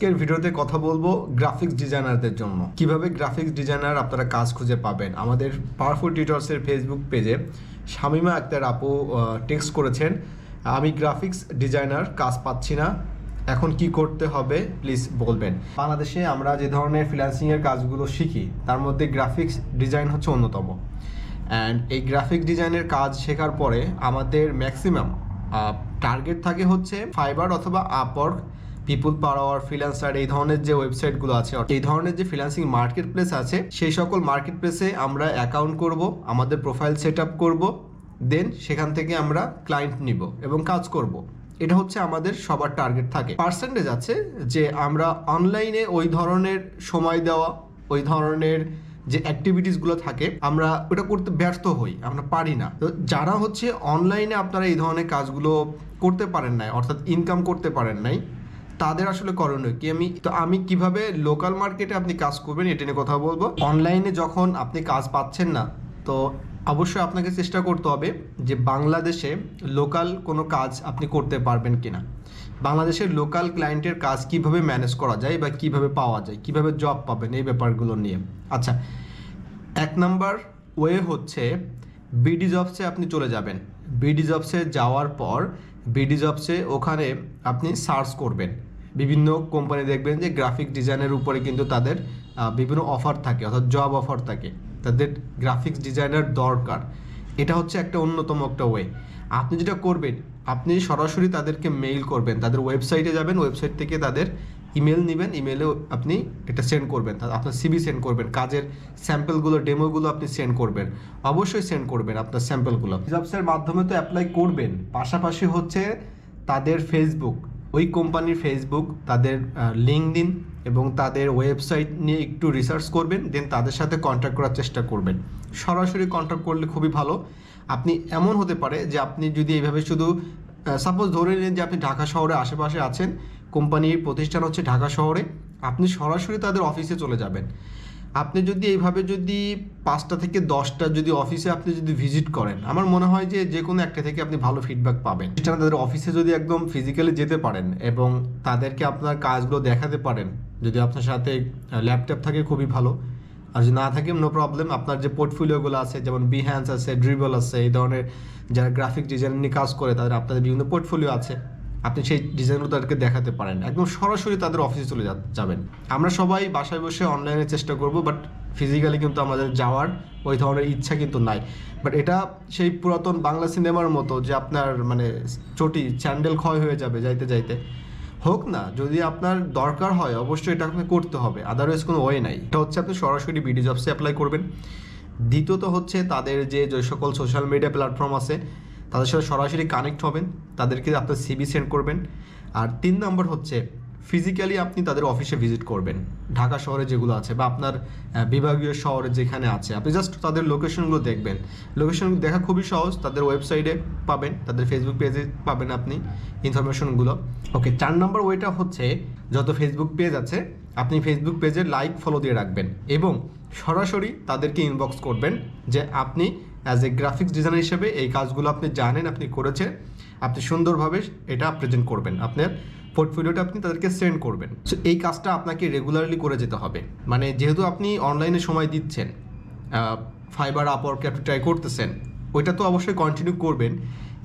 আজকের ভিডিওতে কথা বলব গ্রাফিক্স ডিজাইনারদের জন্য। কীভাবে গ্রাফিক্স ডিজাইনার আপনারা কাজ খুঁজে পাবেন? আমাদের পাওয়ারফুল টিউটর্সের ফেসবুক পেজে শামিমা আক্তার আপু টেক্সট করেছেন, আমি গ্রাফিক্স ডিজাইনার কাজ পাচ্ছি না। এখন কি করতে হবে? প্লিজ বলবেন। বাংলাদেশে আমরা যে ধরনের ফ্রিল্যান্সিংয়ের কাজগুলো শিখি, তার মধ্যে গ্রাফিক্স ডিজাইন হচ্ছে অন্যতম। অ্যান্ড এই গ্রাফিক ডিজাইনের কাজ শেখার পরে আমাদের ম্যাক্সিমাম টার্গেট থাকে হচ্ছে ফাইবার অথবা আপওয়ার্ক পিপুল পাওয়ার ফ্রিল্যান্সার এই ধরনের যে ওয়েবসাইটগুলো আছে এই ধরনের যে ফ্রিল্যান্সিং মার্কেট প্লেস আছে, সেই সকল মার্কেট প্লেসে আমরা অ্যাকাউন্ট করব, আমাদের প্রোফাইল সেট আপ করব দেন সেখান থেকে আমরা ক্লায়েন্ট নিব এবং কাজ করব। এটা হচ্ছে আমাদের সবার টার্গেট থাকে। পার্সেন্টেজ আছে যে আমরা অনলাইনে ওই ধরনের সময় দেওয়া, ওই ধরনের যে অ্যাক্টিভিটিসগুলো থাকে, আমরা ওটা করতে ব্যর্থ হই, আমরা পারি না। তো যারা হচ্ছে অনলাইনে আপনারা এই ধরনের কাজগুলো করতে পারেন নাই, অর্থাৎ ইনকাম করতে পারেন নাই তাদের আসলে করণীয় কি? আমি, তো আমি কীভাবে লোকাল মার্কেটে আপনি কাজ করবেন এটা নিয়ে কথা বলব। অনলাইনে যখন আপনি কাজ পাচ্ছেন না, তো অবশ্যই আপনাকে চেষ্টা করতে হবে যে বাংলাদেশে লোকাল কোনো কাজ আপনি করতে পারবেন কিনা। বাংলাদেশের লোকাল ক্লায়েন্টের কাজ কীভাবে ম্যানেজ করা যায় বা কীভাবে পাওয়া যায়, কীভাবে জব পাবেন এই ব্যাপারগুলো নিয়ে। আচ্ছা এক নাম্বার ওয়ে হচ্ছে বিডি জবসে আপনি চলে যাবেন। বিডি জবসে যাওয়ার পর বিডি জবসে ওখানে আপনি সার্চ করবেন। বিভিন্ন কোম্পানি দেখবেন যে গ্রাফিক ডিজাইনের উপরে কিন্তু তাদের বিভিন্ন অফার থাকে, অর্থাৎ জব অফার থাকে। তাদের গ্রাফিক্স ডিজাইনার দরকার। এটা হচ্ছে একটা অন্যতম একটা ওয়ে আপনি যেটা করবেন, আপনি সরাসরি তাদেরকে মেইল করবেন। তাদের ওয়েবসাইটে যাবেন ওয়েবসাইট থেকে তাদের ইমেল নেবেন। ইমেলে আপনি এটা সেন্ড করবেন আপনার সিবি সেন্ড করবেন, কাজের স্যাম্পলগুলো ডেমোগুলো আপনি সেন্ড করবেন। অবশ্যই সেন্ড করবেন আপনার স্যাম্পলগুলো জবসের মাধ্যমে তো অ্যাপ্লাই করবেন। পাশাপাশি হচ্ছে তাদের ফেসবুক ওই কোম্পানির ফেসবুক তাদের লিঙ্কডিন এবং তাদের ওয়েবসাইট নিয়ে একটু রিসার্চ করবেন দেন তাদের সাথে কন্ট্যাক্ট করার চেষ্টা করবেন। সরাসরি কন্ট্যাক্ট করলে খুবই ভালো। আপনি এমন হতে পারে যে আপনি যদি এইভাবে শুধু সাপোজ ধরে নিন যে আপনি ঢাকা শহরে আশেপাশে আছেন, কোম্পানির প্রতিষ্ঠান হচ্ছে ঢাকা শহরে, আপনি সরাসরি তাদের অফিসে চলে যাবেন। আপনি যদি এইভাবে যদি পাঁচটা থেকে দশটা যদি অফিসে আপনি যদি ভিজিট করেন, আমার মনে হয় যে যে কোনো একটা থেকে আপনি ভালো ফিডব্যাক পাবেন। তাদের অফিসে যদি একদম ফিজিক্যালি যেতে পারেন এবং তাদেরকে আপনার কাজগুলো দেখাতে পারেন, যদি আপনার সাথে ল্যাপটপ থাকে খুবই ভালো। আর যদি না থাকে নো প্রবলেম আপনার যে পোর্টফোলিওগুলো আছে, যেমন বিহ্যান্স আছে ড্রিবল আছে, এই ধরনের যারা গ্রাফিক ডিজাইন নিয়ে কাজ করে, তাদের আপনাদের বিভিন্ন পোর্টফোলিও আছে। আপনি সেই ডিজাইনগুলো তাদেরকে দেখাতে পারেন। একদম সরাসরি তাদের অফিসে চলে যাবেন। আমরা সবাই বাসায় বসে অনলাইনে চেষ্টা করব বাট ফিজিক্যালি কিন্তু আমাদের যাওয়ার ওই ধরনের ইচ্ছা কিন্তু নাই। বাট এটা সেই পুরাতন বাংলা সিনেমার মতো যে আপনার মানে চটি চ্যান্ডেল ক্ষয় হয়ে যাবে যাইতে যাইতে। হোক না, যদি আপনার দরকার হয়, অবশ্যই এটা আপনাকে করতে হবে। আদারওয়াইজ কোনো ওয়ে নাই। এটা হচ্ছে আপনি সরাসরি বিডি জবসে অ্যাপ্লাই করবেন। দ্বিতীয়ত হচ্ছে তাদের যে যে সকল সোশ্যাল মিডিয়া প্ল্যাটফর্ম আছে তাদের সাথে সরাসরি কানেক্ট হবেন, তাদেরকে আপনার সিবি সেন্ড করবেন। আর তিন নম্বর হচ্ছে ফিজিক্যালি আপনি তাদের অফিসে ভিজিট করবেন। ঢাকা শহরে যেগুলো আছে বা আপনার বিভাগীয় শহরে যেখানে আছে। আপনি জাস্ট তাদের লোকেশনগুলো দেখবেন। লোকেশন দেখা খুবই সহজ, তাদের ওয়েবসাইটে পাবেন, তাদের ফেসবুক পেজে পাবেন আপনি ইনফরমেশনগুলো ওকে চার নম্বর ওয়েটা হচ্ছে, যত ফেসবুক পেজ আছে, আপনি ফেসবুক পেজে লাইক ফলো দিয়ে রাখবেন। এবং সরাসরি তাদেরকে ইনবক্স করবেন যে আপনি অ্যাজ এ গ্রাফিক্স ডিজাইনার হিসেবে এই কাজগুলো আপনি জানেন, আপনি করেছেন, আপনি সুন্দরভাবে এটা প্রেজেন্ট করবেন। আপনার পোর্টফোলিওটা আপনি তাদেরকে সেন্ড করবেন। সো এই কাজটা আপনাকে রেগুলারলি করে যেতে হবে। মানে যেহেতু আপনি অনলাইনে সময় দিচ্ছেন ফাইবার আপওয়ার্কে আপনি ট্রাই করতেছেন, ওইটা তো অবশ্যই কন্টিনিউ করবেন।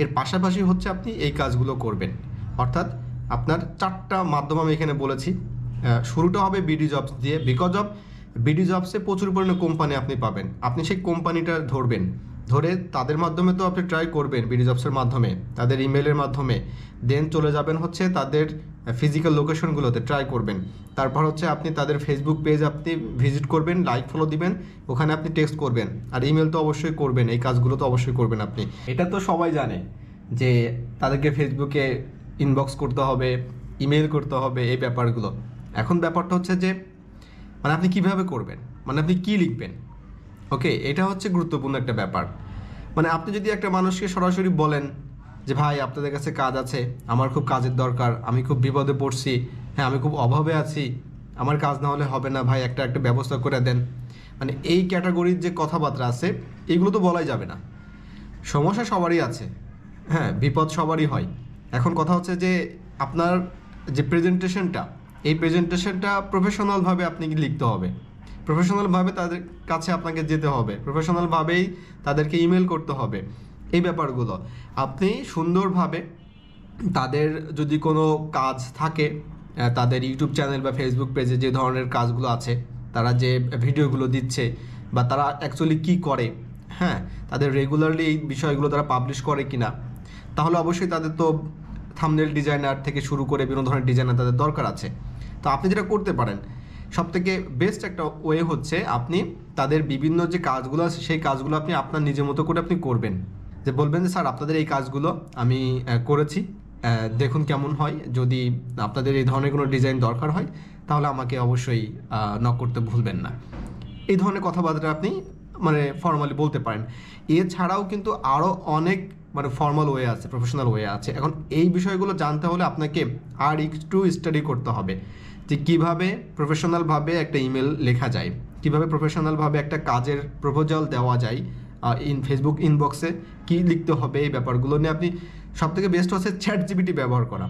এর পাশাপাশি হচ্ছে আপনি এই কাজগুলো করবেন। অর্থাৎ আপনার চারটা মাধ্যম আমি এখানে বলেছি। শুরুটা হবে বিডি জবস দিয়ে বিকজ অফ বিডি জবসে প্রচুর পরিমাণে কোম্পানি আপনি পাবেন। আপনি সেই কোম্পানিটা ধরবেন। ধরে তাদের মাধ্যমে তো আপনি ট্রাই করবেন বিডি জবসের মাধ্যমে, তাদের ইমেলের মাধ্যমে। দেন চলে যাবেন হচ্ছে তাদের ফিজিক্যাল লোকেশনগুলোতে ট্রাই করবেন। তারপর হচ্ছে আপনি তাদের ফেসবুক পেজ আপনি ভিজিট করবেন লাইক ফলো দিবেন, ওখানে আপনি টেক্সট করবেন। আর ইমেল তো অবশ্যই করবেন, এই কাজগুলো তো অবশ্যই করবেন আপনি। এটা তো সবাই জানে যে তাদেরকে ফেসবুকে ইনবক্স করতে হবে ইমেল করতে হবে, এই ব্যাপারগুলো। এখন ব্যাপারটা হচ্ছে যে মানে আপনি কীভাবে করবেন? মানে আপনি কি লিখবেন? ওকে এটা হচ্ছে গুরুত্বপূর্ণ একটা ব্যাপার। মানে আপনি যদি একটা মানুষকে সরাসরি বলেন যে, ভাই, আপনাদের কাছে কাজ আছে, আমার খুব কাজের দরকার, আমি খুব বিপদে পড়ছি হ্যাঁ আমি খুব অভাবে আছি, আমার কাজ না হলে হবে না, ভাই, একটা একটা ব্যবস্থা করে দেন। মানে এই ক্যাটাগরির যে কথাবার্তা আছে, এগুলো তো বলাই যাবে না। সমস্যা সবারই আছে। হ্যাঁ বিপদ সবারই হয়। এখন কথা হচ্ছে যে, আপনার যে প্রেজেন্টেশনটা এই প্রেজেন্টেশনটা প্রফেশনালভাবে আপনি লিখতে হবে। প্রফেশনালভাবে তাদের কাছে আপনাকে যেতে হবে। প্রফেশনালভাবেই তাদেরকে ইমেল করতে হবে। এই ব্যাপারগুলো। আপনি সুন্দরভাবে তাদের যদি কোনো কাজ থাকে তাদের ইউটিউব চ্যানেল বা ফেসবুক পেজে যে ধরনের কাজগুলো আছে, তারা যে ভিডিওগুলো দিচ্ছে বা তারা অ্যাকচুয়ালি কী করে হ্যাঁ? তাদের রেগুলারলি এই বিষয়গুলো তারা পাবলিশ করে কিনা, তাহলে অবশ্যই তাদের তো থামনেল ডিজাইনার থেকে শুরু করে বিভিন্ন ধরনের ডিজাইনার তাদের দরকার আছে। তো আপনি যেটা করতে পারেন সব থেকে বেস্ট একটা ওয়ে হচ্ছে আপনি তাদের বিভিন্ন যে কাজগুলো আছে, সেই কাজগুলো আপনি আপনার নিজের মতো করে আপনি করবেন। যে বলবেন যে, স্যার, আপনাদের এই কাজগুলো আমি করেছি দেখুন কেমন হয়। যদি আপনাদের এই ধরনের কোনো ডিজাইন দরকার হয়, তাহলে আমাকে অবশ্যই নক করতে ভুলবেন না। এই ধরনের কথাবার্তা আপনি মানে ফর্মালি বলতে পারেন। এছাড়াও কিন্তু আরও অনেক মানে ফর্মাল ওয়ে আছে প্রফেশনাল ওয়ে আছে। এখন এই বিষয়গুলো জানতে হলে আপনাকে আর একটু স্টাডি করতে হবে যে কীভাবে প্রফেশনালভাবে একটা ইমেল লেখা যায়, কীভাবে প্রফেশনালভাবে একটা কাজের প্রপোজাল দেওয়া যায় ইন ফেসবুক ইনবক্সে কী লিখতে হবে এই ব্যাপারগুলো নিয়ে আপনি সবথেকে বেস্ট হচ্ছে চ্যাট জিবিটি ব্যবহার করা।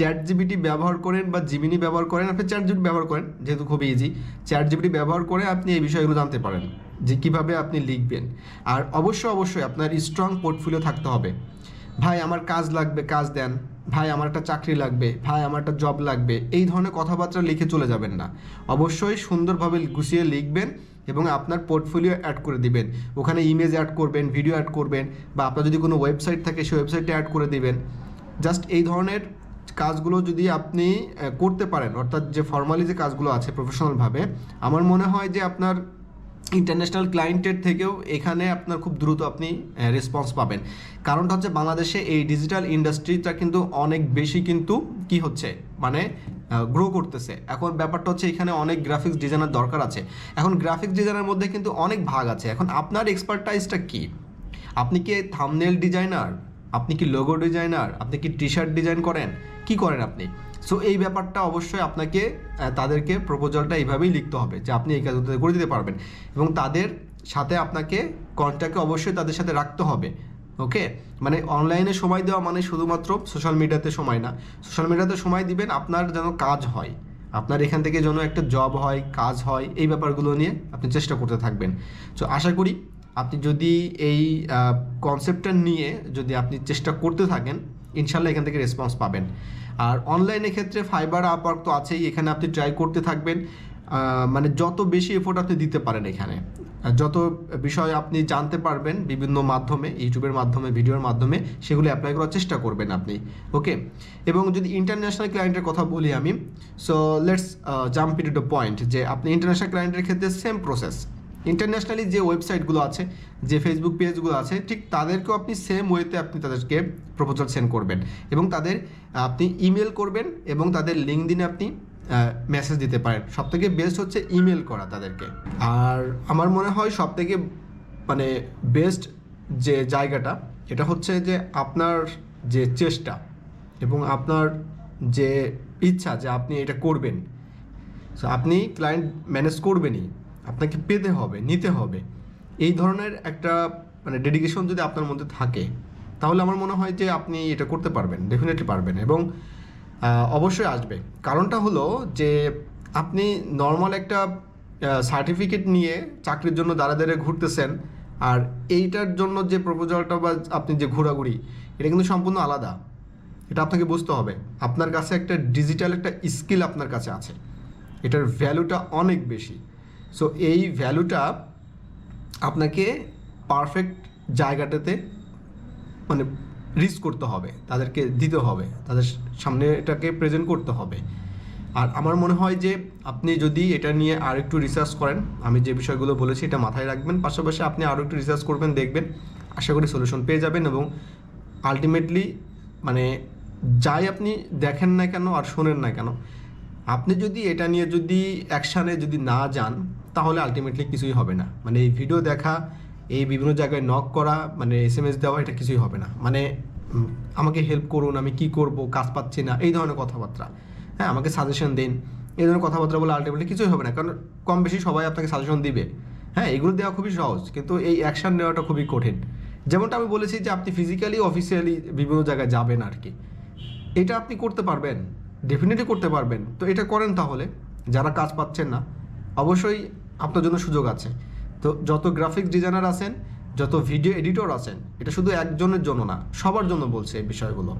চ্যাট জিবিটি ব্যবহার করেন বা জিমিনি ব্যবহার করেন, আপনি চ্যাট জিবিটি ব্যবহার করেন, যেহেতু খুবই ইজি চ্যাট জিবিটি ব্যবহার করে আপনি এই বিষয়গুলো জানতে পারেন, যে কীভাবে আপনি লিখবেন। আর অবশ্যই অবশ্যই আপনার স্ট্রং পোর্টফোলিও থাকতে হবে। ভাই, আমার কাজ লাগবে, কাজ দেন। ভাই, আমার একটা চাকরি লাগবে। ভাই, আমার একটা জব লাগবে। এই ধরনের কথাবার্তা লিখে চলে যাবেন না। অবশ্যই সুন্দরভাবে গুছিয়ে লিখবেন এবং আপনার পোর্টফোলিও অ্যাড করে দিবেন। ওখানে ইমেজ অ্যাড করবেন ভিডিও অ্যাড করবেন, বা আপনার যদি কোনো ওয়েবসাইট থাকে, সেই ওয়েবসাইটে অ্যাড করে দিবেন। জাস্ট এই ধরনের কাজগুলো যদি আপনি করতে পারেন, অর্থাৎ যে ফর্মালি যে কাজগুলো আছে প্রফেশনালভাবে আমার মনে হয় যে আপনার ইন্টারন্যাশনাল ক্লায়েন্টের থেকেও এখানে আপনার খুব দ্রুত আপনি রেসপন্স পাবেন। কারণটা হচ্ছে বাংলাদেশে এই ডিজিটাল ইন্ডাস্ট্রিটা কিন্তু অনেক বেশি কিন্তু কি হচ্ছে? মানে গ্রো করতেছে। এখন ব্যাপারটা হচ্ছে এখানে অনেক গ্রাফিক্স ডিজাইনার দরকার আছে। এখন গ্রাফিক্স ডিজাইনের মধ্যে কিন্তু অনেক ভাগ আছে। এখন আপনার এক্সপার্টাইজটা কি? আপনি কি থামনেল ডিজাইনার আপনি কি লোগো ডিজাইনার আপনি কি টি শার্ট ডিজাইন করেন? কি করেন আপনি? সো এই ব্যাপারটা অবশ্যই আপনাকে তাদেরকে প্রপোজালটা এইভাবেই লিখতে হবে যে আপনি এই কাজগুলো করে দিতে পারবেন। এবং তাদের সাথে আপনাকে কন্ট্যাক্টে অবশ্যই তাদের সাথে রাখতে হবে। ওকে মানে অনলাইনে সময় দেওয়া মানে শুধুমাত্র সোশ্যাল মিডিয়াতে সময় না। সোশ্যাল মিডিয়াতে সময় দিবেন, আপনার যেন কাজ হয়। আপনার এখান থেকে যেন একটা জব হয়, কাজ হয়, এই ব্যাপারগুলো নিয়ে আপনি চেষ্টা করতে থাকবেন। সো আশা করি আপনি যদি এই কনসেপ্টটা নিয়ে যদি আপনি চেষ্টা করতে থাকেন, ইনশাল্লাহ এখান থেকে রেসপন্স পাবেন। আর অনলাইনের ক্ষেত্রে ফাইবার আপওয়ার্ক তো আছেই, এখানে আপনি ট্রাই করতে থাকবেন। মানে যত বেশি এফোর্ট আপনি দিতে পারেন এখানে। যত বিষয় আপনি জানতে পারবেন বিভিন্ন মাধ্যমে, ইউটিউবের মাধ্যমে, ভিডিওর মাধ্যমে, সেগুলো অ্যাপ্লাই করার চেষ্টা করবেন আপনি। ওকে এবং যদি ইন্টারন্যাশনাল ক্লায়েন্টের কথা বলি আমি so let's jump in to point যে আপনি ইন্টারন্যাশনাল ক্লায়েন্টের ক্ষেত্রে সেম প্রসেস ইন্টারন্যাশনালি যে ওয়েবসাইটগুলো আছে, যে ফেসবুক পেজগুলো আছে, ঠিক তাদেরকেও আপনি সেম ওয়েতে আপনি তাদেরকে প্রপোজাল সেন্ড করবেন এবং তাদের, আপনি ইমেল করবেন এবং তাদের লিঙ্ক দিনে আপনি মেসেজ দিতে পারেন। সব থেকে বেস্ট হচ্ছে ইমেল করা তাদেরকে। আর আমার মনে হয় সব থেকে মানে বেস্ট যে জায়গাটা, এটা হচ্ছে যে আপনার যে চেষ্টা এবং আপনার যে ইচ্ছা যে আপনি এটা করবেন। আপনি ক্লায়েন্ট ম্যানেজ করবেনই। আপনাকে পেতে হবে, নিতে হবে। এই ধরনের একটা মানে ডেডিকেশন যদি আপনার মধ্যে থাকে, তাহলে আমার মনে হয় যে আপনি এটা করতে পারবেন ডেফিনেটলি পারবেন এবং অবশ্যই আসবে। কারণটা হলো যে আপনি নর্মাল একটা সার্টিফিকেট নিয়ে চাকরির জন্য দাঁড়া দাঁড়িয়ে ঘুরতেছেন, আর এইটার জন্য যে প্রপোজালটা বা আপনি যে ঘোরাঘুরি, এটা কিন্তু সম্পূর্ণ আলাদা। এটা আপনাকে বুঝতে হবে। আপনার কাছে একটা ডিজিটাল একটা স্কিল আপনার কাছে আছে। এটার ভ্যালুটা অনেক বেশি। সো এই ভ্যালুটা আপনাকে পারফেক্ট জায়গাটাতে মানে রিচ করতে হবে, তাদেরকে দিতে হবে, তাদের সামনে এটাকে প্রেজেন্ট করতে হবে। আর আমার মনে হয় যে আপনি যদি এটা নিয়ে আর একটু রিসার্চ করেন, আমি যে বিষয়গুলো বলেছি এটা মাথায় রাখবেন, পাশাপাশি আপনি আরও একটু রিসার্চ করবেন, দেখবেন, আশা করি সলিউশন পেয়ে যাবেন এবং আলটিমেটলি মানে যাই আপনি দেখেন না কেন আর শোনেন না কেন, আপনি যদি এটা নিয়ে যদি অ্যাকশানে যদি না যান তাহলে আলটিমেটলি কিছুই হবে না। মানে এই ভিডিও দেখা, এই বিভিন্ন জায়গায় নক করা মানে এস এম এস দেওয়া, এটা কিছুই হবে না। মানে আমাকে হেল্প করুন, আমি কি করব, কাজ পাচ্ছি না, এই ধরনের কথাবার্তা। হ্যাঁ আমাকে সাজেশন দিন। এই ধরনের কথাবার্তা বলে আলটিমেটলি কিছুই হবে না, কারণ কম বেশি সবাই আপনাকে সাজেশন দিবে। হ্যাঁ এগুলো দেওয়া খুবই সহজ, কিন্তু এই অ্যাকশান নেওয়াটা খুবই কঠিন। যেমনটা আমি বলেছি যে আপনি ফিজিক্যালি অফিসিয়ালি বিভিন্ন জায়গায় যাবেন আর কি। এটা আপনি করতে পারবেন ডেফিনেটলি করতে পারবেন। তো এটা করেন তাহলে, যারা কাজ পাচ্ছেন না, অবশ্যই আপনার জন্য সুযোগ আছে। তো যত গ্রাফিক্স ডিজাইনার আছেন, যত ভিডিও এডিটর আছেন, এটা শুধু একজনের জন্য না, সবার জন্য বলছে এই বিষয়গুলো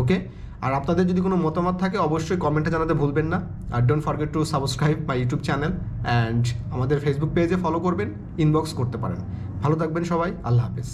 ওকে আর আপনাদের যদি কোনো মতামত থাকে, অবশ্যই কমেন্টে জানাতে ভুলবেন না। আর don't forget to subscribe my YouTube channel and আমাদের ফেসবুক পেজে ফলো করবেন ইনবক্স করতে পারেন। ভালো থাকবেন সবাই, আল্লাহ হাফিজ।